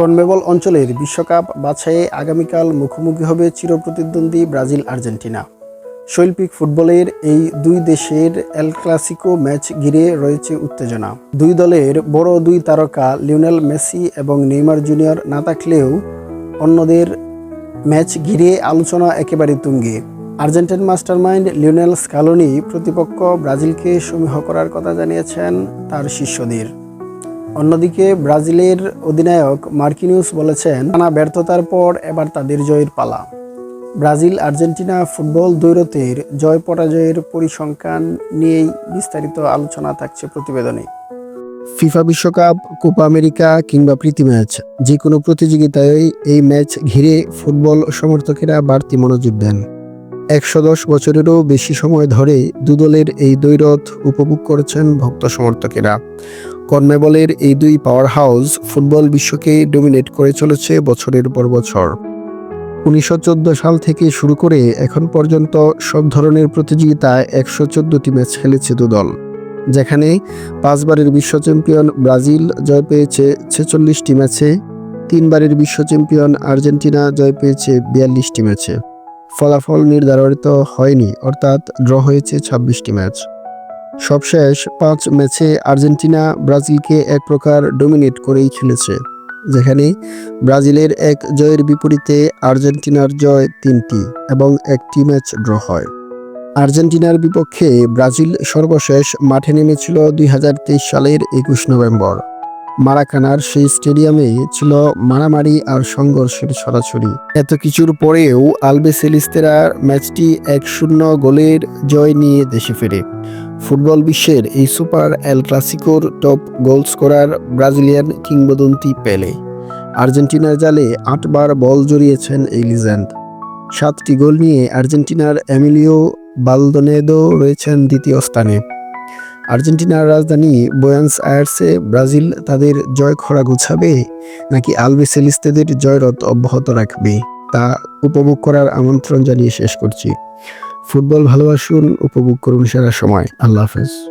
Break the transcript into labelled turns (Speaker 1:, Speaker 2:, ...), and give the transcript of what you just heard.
Speaker 1: CONMEBOL অঞ্চলের বিশ্বকাপ বাছাইয়ে আগামীকাল মুখোমুখি হবে চিরপ্রতিদ্বন্দ্বী ব্রাজিল আর্জেন্টিনা। শৈল্পিক ফুটবলের এই দুই দেশের এল ক্লাসিকো ম্যাচ ঘিরে রয়েছে উত্তেজনা। দুই দলের বড় দুই তারকা লিওনেল মেসি এবং নেইমার জুনিয়র না থাকলেও অন্যদের ম্যাচ ঘিরে আলোচনা একেবারে তুঙ্গে। আর্জেন্টাইন মাস্টারমাইন্ড লিওনেল স্কালোনি প্রতিপক্ষ ব্রাজিলকে সমীহ করার কথা জানিয়েছেন তার শিষ্যদের। অন্যদিকে ব্রাজিলের অধিনায়ক মার্কিনিউস বলেছেন, টানা ব্যর্থতার পর এবার তাদের জয়ের পালা। ব্রাজিল, আর্জেন্টিনা ফুটবল দ্বৈরথের জয় পরাজয়ের পরিসংখ্যান নিয়েই বিস্তারিত আলোচনা থাকছে প্রতিবেদনে। ফিফা বিশ্বকাপ, কোপা আমেরিকা কিংবা প্রীতি ম্যাচ যে কোনো প্রতিযোগিতায় এই ম্যাচ ঘিরে ফুটবল সমর্থকেরা বাড়তি মনোযোগ দেন। একশো দশ বছরেরও বেশি সময় ধরে দুদলের এই দ্বৈরথ উপভোগ করেছেন ভক্ত সমর্থকেরা। কর্মেবলের এই দুই পাওয়ার হাউস ফুটবল বিশ্বকে ডোমিনেট করে চলেছে বছরের পর বছর। উনিশশো চোদ্দ সাল থেকে শুরু করে এখন পর্যন্ত সব ধরনের প্রতিযোগিতায় একশো চোদ্দটি ম্যাচ খেলেছে দুদল, যেখানে পাঁচবারের বিশ্ব চ্যাম্পিয়ন ব্রাজিল জয় পেয়েছে ছেচল্লিশটি ম্যাচে, তিনবারের বিশ্ব চ্যাম্পিয়ন আর্জেন্টিনা জয় পেয়েছে বিয়াল্লিশটি ম্যাচে। ফলাফল নির্ধারিত হয়নি, অর্থাৎ ড্র হয়েছে ছাব্বিশটি ম্যাচ। সবশেষ পাঁচ ম্যাচে আর্জেন্টিনা ব্রাজিলকে এক প্রকার ডোমিনেট করেই খেলেছে, যেখানে ব্রাজিলের এক জয়ের বিপরীতে আর্জেন্টিনার জয় তিনটি এবং একটি ম্যাচ ড্র হয়। আর্জেন্টিনার বিপক্ষে ব্রাজিল সর্বশেষ মাঠে নেমেছিল দুই হাজার তেইশ সালের একুশ নভেম্বর। মারাকানার সেই স্টেডিয়ামে ছিল মারামারি আর সংঘর্ষের ছড়াছড়ি। এত কিছুর পরেও আলবেসেলিস্তেরা ম্যাচটি এক শূন্য গোলের জয় নিয়ে দেশে ফেরে। ফুটবল বিশ্বের এই সুপার এল ক্লাসিকোর টপ গোল স্কোরার ব্রাজিলিয়ান কিংবদন্তি পেলে। আর্জেন্টিনার জালে আটবার বল জড়িয়েছেন এই লিজেন্ড। সাতটি গোল নিয়ে আর্জেন্টিনার এমিলিও বালদোনেদো রয়েছেন দ্বিতীয় স্থানে। আর্জেন্টিনার রাজধানী বোয়ান্স আয়ার্সে ব্রাজিল তাদের জয় খরা গুছাবে নাকি আলবেসেলিস্তেদের জয়রথ অব্যাহত রাখবে, তা উপভোগ করার আমন্ত্রণ জানিয়ে শেষ করছি। ফুটবল ভালোবাসুন উপভোগ করুন সেরা সময়। আল্লাহ হাফেজ।